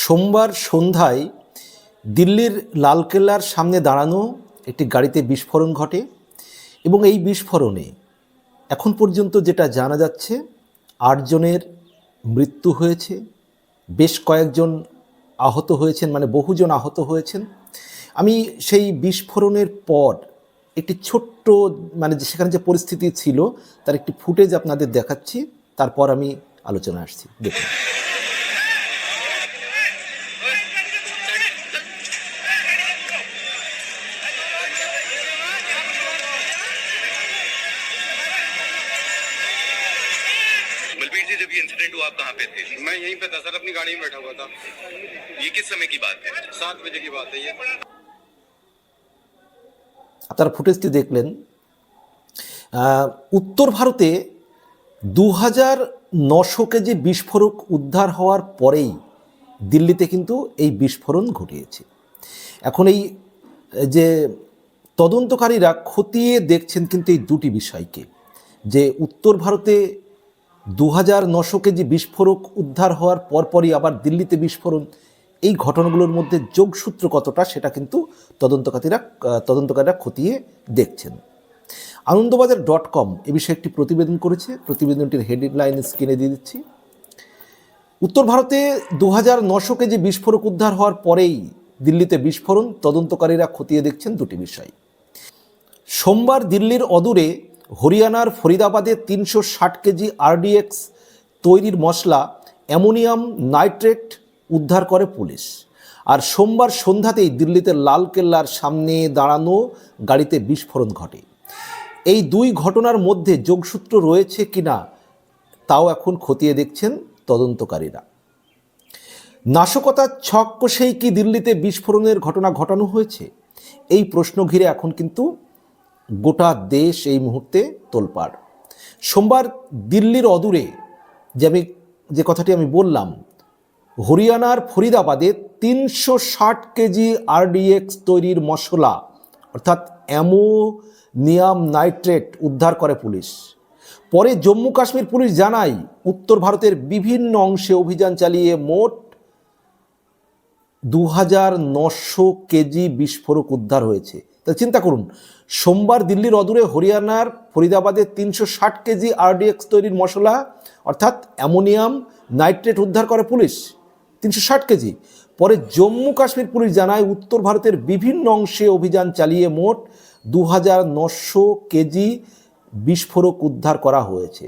সোমবার সন্ধ্যায় দিল্লির লালকেল্লার সামনে দাঁড়ানো একটি গাড়িতে বিস্ফোরণ ঘটে এবং এই বিস্ফোরণে এখন পর্যন্ত যেটা জানা যাচ্ছে, আটজনের মৃত্যু হয়েছে, বেশ কয়েকজন আহত হয়েছেন মানে বহুজন আহত হয়েছেন। আমি সেই বিস্ফোরণের পর একটি ছোট্ট মানে সেখানে যে পরিস্থিতি ছিল, তার একটি ফুটেজ আপনাদের দেখাচ্ছি, তারপর আমি আলোচনা আসছি। দেখুন। आप कहाँ पे थे मैं यहीं पे था सर अपनी गाड़ी में बैठा हुआ था ये किस समय की बात है सात बजे की बात है ये আপনারা ফুটেজটি দেখলেন আহ, উত্তর ভারতে দু হাজার নশো কেজি বিস্ফোরক উদ্ধার হওয়ার পরেই দিল্লিতে কিন্তু এই বিস্ফোরণ ঘটিয়েছে এখন এই যে তদন্তকারীরা খতিয়ে দেখছেন কিন্তু এই দুটি বিষয়কে যে উত্তর ভারতে দু হাজার নশো কেজি বিস্ফোরক উদ্ধার হওয়ার পরপরই আবার দিল্লিতে বিস্ফোরণ। এই ঘটনাগুলোর মধ্যে যোগসূত্র কতটা সেটা কিন্তু তদন্তকারীরা তদন্তকারীরা খতিয়ে দেখছেন। আনন্দবাজার ডট কম এ বিষয়ে একটি প্রতিবেদন করেছে। প্রতিবেদনটির হেডলাইন স্ক্রিনে দিয়ে দিচ্ছি। উত্তর ভারতে দু হাজার নশো কেজি বিস্ফোরক উদ্ধার হওয়ার পরেই দিল্লিতে বিস্ফোরণ। তদন্তকারীরা খতিয়ে দেখছেন দুটি বিষয়। সোমবার দিল্লির অদূরে হরিয়ানার ফরিদাবাদে তিনশো ষাট কেজি আরডিএক্স তৈরির মশলা অ্যামোনিয়াম নাইট্রেট উদ্ধার করে পুলিশ। আর সোমবার সন্ধ্যাতেই দিল্লিতে লালকেল্লার সামনে দাঁড়ানো গাড়িতে বিস্ফোরণ ঘটে। এই দুই ঘটনার মধ্যে যোগসূত্র রয়েছে কিনা তাও এখন খতিয়ে দেখছেন তদন্তকারীরা। নাশকতার ছক কষেই কি দিল্লিতে বিস্ফোরণের ঘটনা ঘটানো হয়েছে? এই প্রশ্ন ঘিরে এখন কিন্তু গোটা দেশ এই মুহূর্তে তোলপাড়। সোমবার দিল্লির অদূরে যে আমি, যে কথাটি আমি বললাম, হরিয়ানার ফরিদাবাদে তিনশো ষাট কেজি আরডিএক্স তৈরির মশলা, অর্থাৎ অ্যামোনিয়াম নাইট্রেট উদ্ধার করে পুলিশ। পরে জম্মু কাশ্মীর পুলিশ জানায়, উত্তর ভারতের বিভিন্ন অংশে অভিযান চালিয়ে মোট দু হাজার নশো কেজি বিস্ফোরক উদ্ধার হয়েছে। তা চিন্তা করুন, সোমবার দিল্লির অদূরে হরিয়ানার ফরিদাবাদে তিনশো ষাট কেজি আরডিএক্স তৈরির মশলা, অর্থাৎ অ্যামোনিয়াম নাইট্রেট উদ্ধার করে পুলিশ, তিনশো ষাট কেজি। পরে জম্মু কাশ্মীর পুলিশ জানায় উত্তর ভারতের বিভিন্ন অংশে অভিযান চালিয়ে মোট দু হাজার নশো কেজি বিস্ফোরক উদ্ধার করা হয়েছে।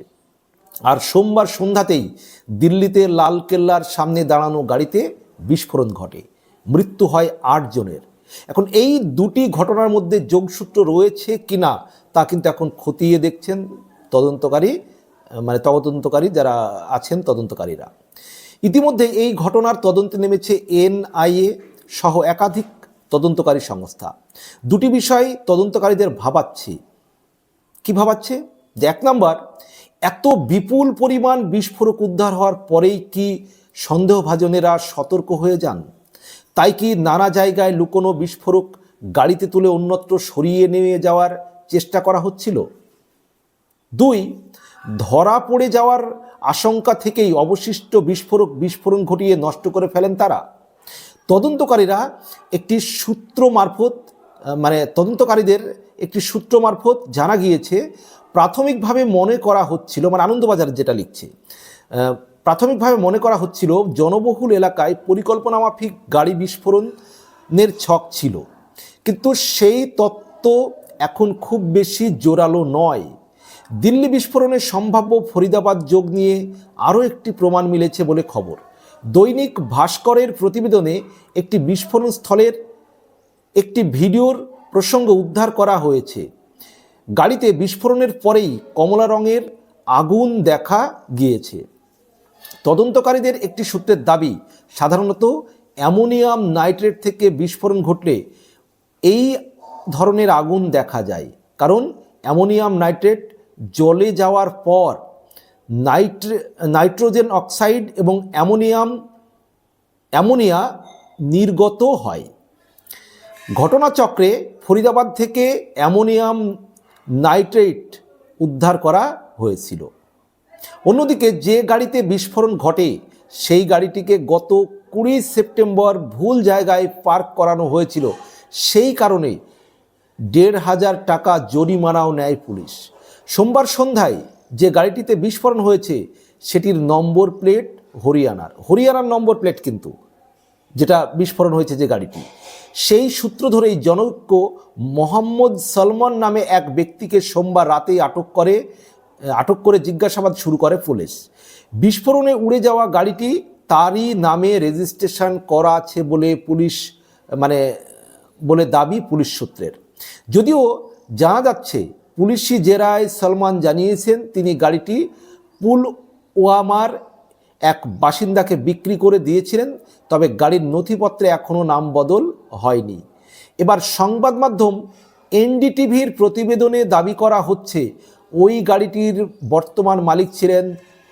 আর সোমবার সন্ধ্যাতেই দিল্লিতে লালকেল্লার সামনে দাঁড়ানো গাড়িতে বিস্ফোরণ ঘটে। মৃত্যু হয় আট জনের। এখন এই দুটি ঘটনার মধ্যে যোগসূত্র রয়েছে কিনা তা কিন্তু এখন খতিয়ে দেখছেন তদন্তকারী মানে তদন্তকারী যারা আছেন, তদন্তকারীরা। ইতিমধ্যে এই ঘটনার তদন্তে নেমেছে এনআইএ সহ একাধিক তদন্তকারী সংস্থা। দুটি বিষয় তদন্তকারীদের ভাবাচ্ছে। কি ভাবাচ্ছে? যে এক নাম্বার, এত বিপুল পরিমাণ বিস্ফোরক উদ্ধার হওয়ার পরেই কি সন্দেহভাজনেরা সতর্ক হয়ে যান? তাই কি নানা জায়গায় লুকোনো বিস্ফোরক গাড়িতে তুলে অন্যত্র সরিয়ে নিয়ে যাওয়ার চেষ্টা করা হচ্ছিল? দুই, ধরা পড়ে যাওয়ার আশঙ্কা থেকেই অবশিষ্ট বিস্ফোরক বিস্ফোরণ ঘটিয়ে নষ্ট করে ফেলেন তারা। তদন্তকারীরা একটি সূত্র মারফত মানে তদন্তকারীদের একটি সূত্র মারফত জানা গিয়েছে, প্রাথমিকভাবে মনে করা হচ্ছিল মানে আনন্দবাজার যেটা লিখছে প্রাথমিকভাবে মনে করা হচ্ছিল জনবহুল এলাকায় পরিকল্পনা মাফিক গাড়ি বিস্ফোরণের ছক ছিল। কিন্তু সেই তত্ত্ব এখন খুব বেশি জোরালো নয়। দিল্লি বিস্ফোরণের সম্ভাব্য ফরিদাবাদ যোগ নিয়ে আরও একটি প্রমাণ মিলেছে বলে খবর। দৈনিক ভাস্করের প্রতিবেদনে একটি বিস্ফোরণ স্থলের একটি ভিডিওর প্রসঙ্গ উদ্ধার করা হয়েছে। গাড়িতে বিস্ফোরণের পরেই কমলা রঙের আগুন দেখা গিয়েছে। তদন্তকারীদের একটি সূত্রের দাবি, সাধারণত অ্যামোনিয়াম নাইট্রেট থেকে বিস্ফোরণ ঘটলে এই ধরনের আগুন দেখা যায়। কারণ অ্যামোনিয়াম নাইট্রেট জলে যাওয়ার পর নাইট্রে, নাইট্রোজেন অক্সাইড এবং অ্যামোনিয়াম, অ্যামোনিয়া নির্গত হয়। ঘটনাচক্রে ফরিদাবাদ থেকে অ্যামোনিয়াম নাইট্রেট উদ্ধার করা হয়েছিল। অন্যদিকে যে গাড়িতে বিস্ফোরণ ঘটে, সেই গাড়িটিকে গত কুড়ি সেপ্টেম্বর ভুল জায়গায় পার্ক করানো হয়েছিল। সেই কারণে দেড় হাজার টাকা জরিমানাও নেয় পুলিশ। সোমবার সন্ধ্যায় যে গাড়িটিতে বিস্ফোরণ হয়েছে, সেটির নম্বর প্লেট হরিয়ানার হরিয়ানার নম্বর প্লেট কিন্তু, যেটা বিস্ফোরণ হয়েছে যে গাড়িটি। সেই সূত্র ধরেই জনৈক্য মোহাম্মদ সলমান নামে এক ব্যক্তিকে সোমবার রাতেই আটক করে আটক করে জিজ্ঞাসাবাদ শুরু করে পুলিশ। বিস্ফোরণে উড়ে যাওয়া গাড়িটি তারই নামে রেজিস্ট্রেশন করা আছে বলে পুলিশ মানে বলে দাবি পুলিশ সূত্রের। যদিও জানা যাচ্ছে, পুলিশি জেরায় সলমান জানিয়েছেন, তিনি গাড়িটি পুল ওয়ামার এক বাসিন্দাকে বিক্রি করে দিয়েছিলেন, তবে গাড়ির নথিপত্রে এখনও নাম বদল হয়নি। এবার সংবাদ মাধ্যম এনডিটিভির প্রতিবেদনে দাবি করা হচ্ছে ওই গাড়িটির বর্তমান মালিক ছিলেন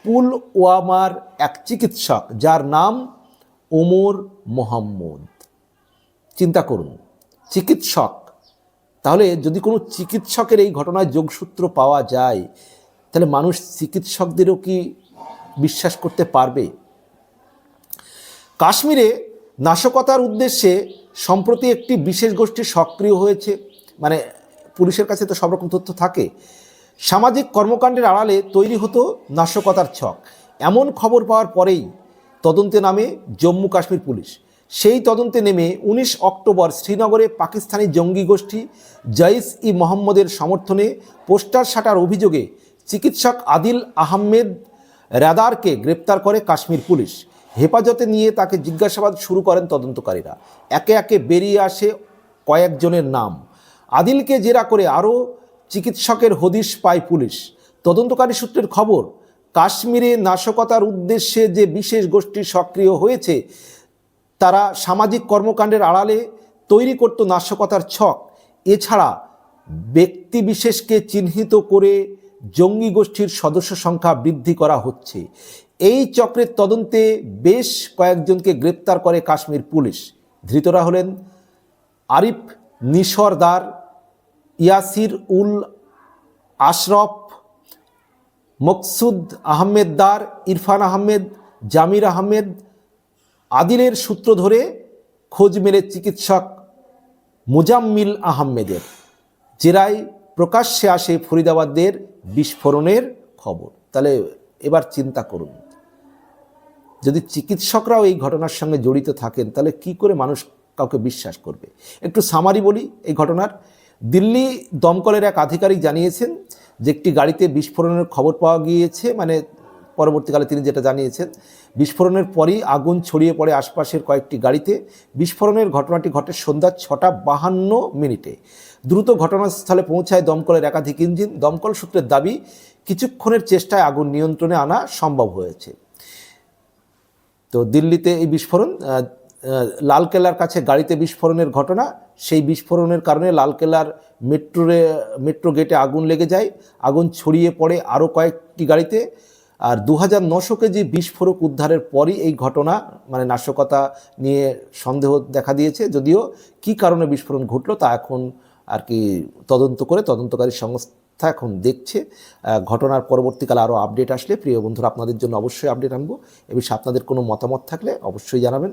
পুল ওয়ামার এক চিকিৎসক, যার নাম ওমর মোহাম্মদ। চিন্তা করুন, চিকিৎসক? তাহলে যদি কোনো চিকিৎসকের এই ঘটনায় যোগসূত্র পাওয়া যায়, তাহলে মানুষ চিকিৎসকদেরও কি বিশ্বাস করতে পারবে? কাশ্মীরে নাশকতার উদ্দেশ্যে সম্প্রতি একটি বিশেষ গোষ্ঠী সক্রিয় হয়েছে মানে পুলিশের কাছে তো সব রকম তথ্য থাকে। সামাজিক কর্মকাণ্ডের আড়ালে তৈরি হতো নাশকতার ছক। এমন খবর পাওয়ার পরেই তদন্তে নামে জম্মু কাশ্মীর পুলিশ। সেই তদন্তে নেমে উনিশ অক্টোবর শ্রীনগরে পাকিস্তানি জঙ্গি গোষ্ঠী জৈস ই মোহাম্মদের সমর্থনে পোস্টার সাটার অভিযোগে চিকিৎসক আদিল আহমেদ রাদারকে গ্রেপ্তার করে কাশ্মীর পুলিশ। হেফাজতে নিয়ে তাকে জিজ্ঞাসাবাদ শুরু করেন তদন্তকারীরা। একে একে বেরিয়ে আসে কয়েকজনের নাম। আদিলকে জেরা করে আরও চিকিৎসকের হদিশ পায় পুলিশ। তদন্তকারী সূত্রের খবর, কাশ্মীরে নাশকতার উদ্দেশ্যে যে বিশেষ গোষ্ঠী সক্রিয় হয়েছে, তারা সামাজিক কর্মকাণ্ডের আড়ালে তৈরি করত নাশকতার ছক। এছাড়া ব্যক্তি বিশেষকে চিহ্নিত করে জঙ্গি গোষ্ঠীর সদস্য সংখ্যা বৃদ্ধি করা হচ্ছে। এই চক্রের তদন্তে বেশ কয়েকজনকে গ্রেপ্তার করে কাশ্মীর পুলিশ। ধৃতরা হলেন আরিফ নিসরদার ইয়াসির উল আশরফ, মকসুদ আহমেদ দার ইরফান আহমেদ, জামির আহমেদ আদিলের সূত্র ধরে খোঁজ মেলে চিকিৎসক মুজাম্মিল আহমেদের, জেরায় প্রকাশ্যে আসে ফরিদাবাদের বিস্ফোরণের খবর। তাহলে এবার চিন্তা করুন, যদি চিকিৎসকরাও এই ঘটনার সঙ্গে জড়িত থাকেন, তাহলে কি করে মানুষ কাউকে বিশ্বাস করবে? একটু সামারি বলি এই ঘটনার। দিল্লি দমকলের এক আধিকারিক জানিয়েছেন যে একটি গাড়িতে বিস্ফোরণের খবর পাওয়া গিয়েছে মানে পরবর্তীকালে তিনি যেটা জানিয়েছেন, বিস্ফোরণের পরই আগুন ছড়িয়ে পড়ে আশপাশের কয়েকটি গাড়িতে। বিস্ফোরণের ঘটনাটি ঘটে সন্ধ্যা ছটা বাহান্ন মিনিটে। দ্রুত ঘটনাস্থলে পৌঁছায় দমকলের একাধিক ইঞ্জিন। দমকল সূত্রের দাবি, কিছুক্ষণের চেষ্টায় আগুন নিয়ন্ত্রণে আনা সম্ভব হয়েছে। তো দিল্লিতে এই বিস্ফোরণ লালকেল্লার কাছে গাড়িতে বিস্ফোরণের ঘটনা, সেই বিস্ফোরণের কারণে লালকেল্লার মেট্রোরে, মেট্রো গেটে আগুন লেগে যায়, আগুন ছড়িয়ে পড়ে আরও কয়েকটি গাড়িতে। আর দু হাজার নশো কেজি বিস্ফোরক উদ্ধারের পরই এই ঘটনা মানে নাশকতা নিয়ে সন্দেহ দেখা দিয়েছে। যদিও কী কারণে বিস্ফোরণ ঘটলো তা এখন আর কি তদন্ত করে তদন্তকারী সংস্থা এখন দেখছে। ঘটনার পরবর্তীকালে আরও আপডেট আসলে। প্রিয় বন্ধুরা, আপনাদের জন্য অবশ্যই আপডেট আনব। এ বিষয়ে আপনাদের কোনো মতামত থাকলে অবশ্যই জানাবেন।